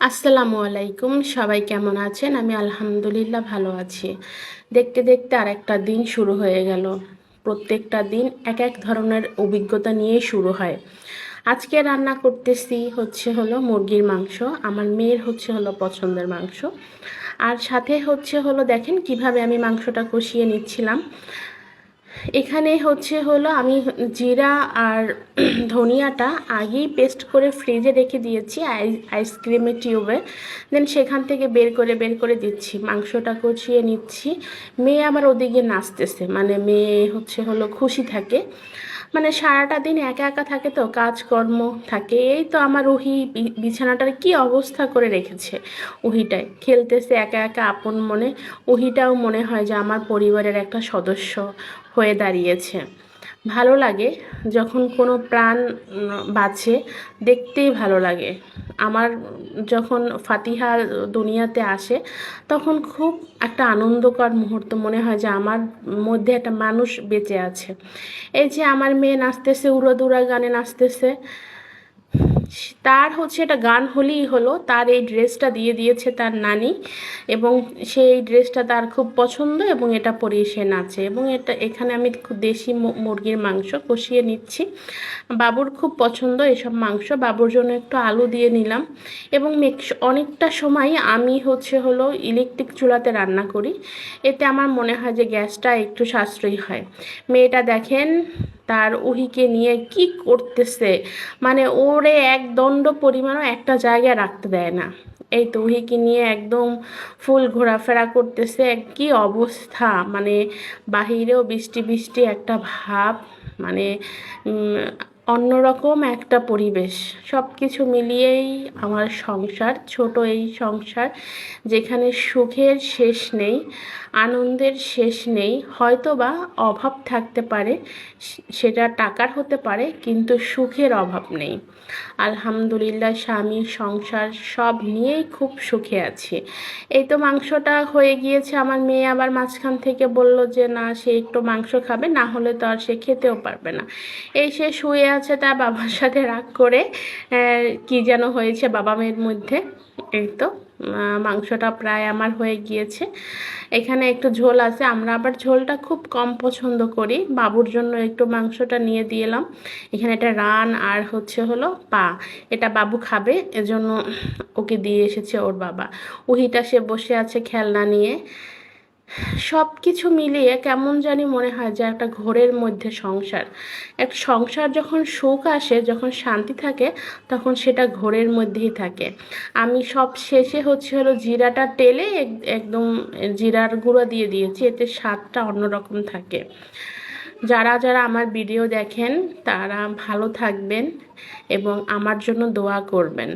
আসসালামু আলাইকুম, সবাই কেমন আছেন? আমি আলহামদুলিল্লাহ ভালো আছি। দেখতে দেখতে আরেকটা দিন শুরু হয়ে গেল। প্রত্যেকটা দিন এক এক ধরনের অভিজ্ঞতা নিয়েই শুরু হয়। আজকে রান্না করতেছি হচ্ছে হলো মুরগির মাংস। আমার মেয়ের হচ্ছে হলো পছন্দের মাংস। আর সাথে হচ্ছে হলো দেখেন কীভাবে আমি মাংসটা কষিয়ে নিচ্ছিলাম। এখানে হচ্ছে হলো আমি জিরা আর ধনিয়াটা আগেই পেস্ট করে ফ্রিজে রেখে দিয়েছি আইসক্রিমের টিউবে। দেন সেখান থেকে বের করে বের করে দিচ্ছি। মাংসটা কষিয়ে নিচ্ছি। মেয়ে আবার ওদিকে নাচতেছে। মানে মেয়ে হচ্ছে হলো খুশি থাকে। মানে সারাটা দিন একা একা থাকে তো, কাজকর্ম থাকে, এই তো আমার উহি বিছানাটার কি অবস্থা করে রেখেছে উহিটায়। খেলতেছে একা একা আপন মনে, উহিটাও মনে হয় যে আমার পরিবারের একটা সদস্য হয়ে দাঁড়িয়েছে। ভালো লাগে যখন কোনো প্রাণ বাঁচে, দেখতেই ভালো লাগে। আমার যখন ফাতিহা দুনিয়াতে আসে, তখন খুব একটা আনন্দকর মুহূর্ত মনে হয় যে আমার মধ্যে একটা মানুষ বেঁচে আছে। এই যে আমার মেয়ে নাচতেছে, উড়োদুরা গানে নাচতেছে তার হচ্ছে এটা গান হলেই হলো, তার এই ড্রেসটা দিয়ে দিয়েছে তার নানি এবং সেই ড্রেসটা তার খুব পছন্দ এবং এটা পরিয়ে সে নাচে এবং এটা এখানে আমি দেশি মুরগির মাংস কষিয়ে নিচ্ছি। বাবুর খুব পছন্দ এসব মাংস, বাবুর জন্য একটু আলু দিয়ে নিলাম এবং অনেকটা সময় আমি হচ্ছে হলো ইলেকট্রিক চুলাতে রান্না করি, এতে আমার মনে হয় যে গ্যাসটা একটু সাশ্রয়ী হয়। মেয়েটা দেখেন তার উহিকে নিয়ে কি করতেছে মানে ওরে এক দণ্ড পরিমাণও একটা জায়গায় রাখতে দেয় না। এই তো উহিকে নিয়ে একদম ফুল ঘোরাফেরা করতেছে। কি অবস্থা? মানে বাহিরেও বৃষ্টি বৃষ্টি একটা ভাব মানে অন্যরকম একটা পরিবেশ। সব কিছু মিলিয়েই আমার সংসার, ছোট এই সংসার, যেখানে সুখের শেষ নেই, আনন্দের শেষ নেই হয়তো বা অভাব থাকতে পারে সেটা টাকার হতে পারে, কিন্তু সুখের অভাব নেই। আলহামদুলিল্লাহ, স্বামী, সংসার, সব নিয়েই খুব সুখে আছি। এই তো মাংসটা হয়ে গিয়েছে, আমার মেয়ে আবার মাঝখান থেকে বলল যে, না, সে একটু মাংস খাবে, না হলে তো আর সে খেতেও পারবে না। এই সে শুয়ে তার বাবার সাথে রাগ করে কি যেন হয়েছে বাবা মেয়ের মধ্যে। এই তো মাংসটা প্রায় আমার হয়ে গিয়েছে। এখানে একটু ঝোল আছে, আমরা আবার ঝোলটা খুব কম পছন্দ করি। বাবুর জন্য একটু মাংসটা নিয়ে দিলাম এখানে এটা রান আর হচ্ছে হলো পা। এটা বাবু খাবে, এজন্য ওকে দিয়ে এসেছে ওর বাবা। উহিটা সে বসে আছে খেলনা নিয়ে। সব কিছু মিলিয়ে কেমন জানি মনে হয় যে একটা ঘোরের মধ্যে সংসার। একটা সংসার যখন সুখ আসে, যখন শান্তি থাকে, তখন সেটা ঘোরের মধ্যেই থাকে। আমি সব শেষে হচ্ছে হলো জিরাটা টেলে একদম জিরার গুঁড়ো দিয়ে দিয়েছি, এতে স্বাদটা অন্যরকম থাকে। যারা যারা আমার ভিডিও দেখেন, তারা ভালো থাকবেন এবং আমার জন্য দোয়া করবেন।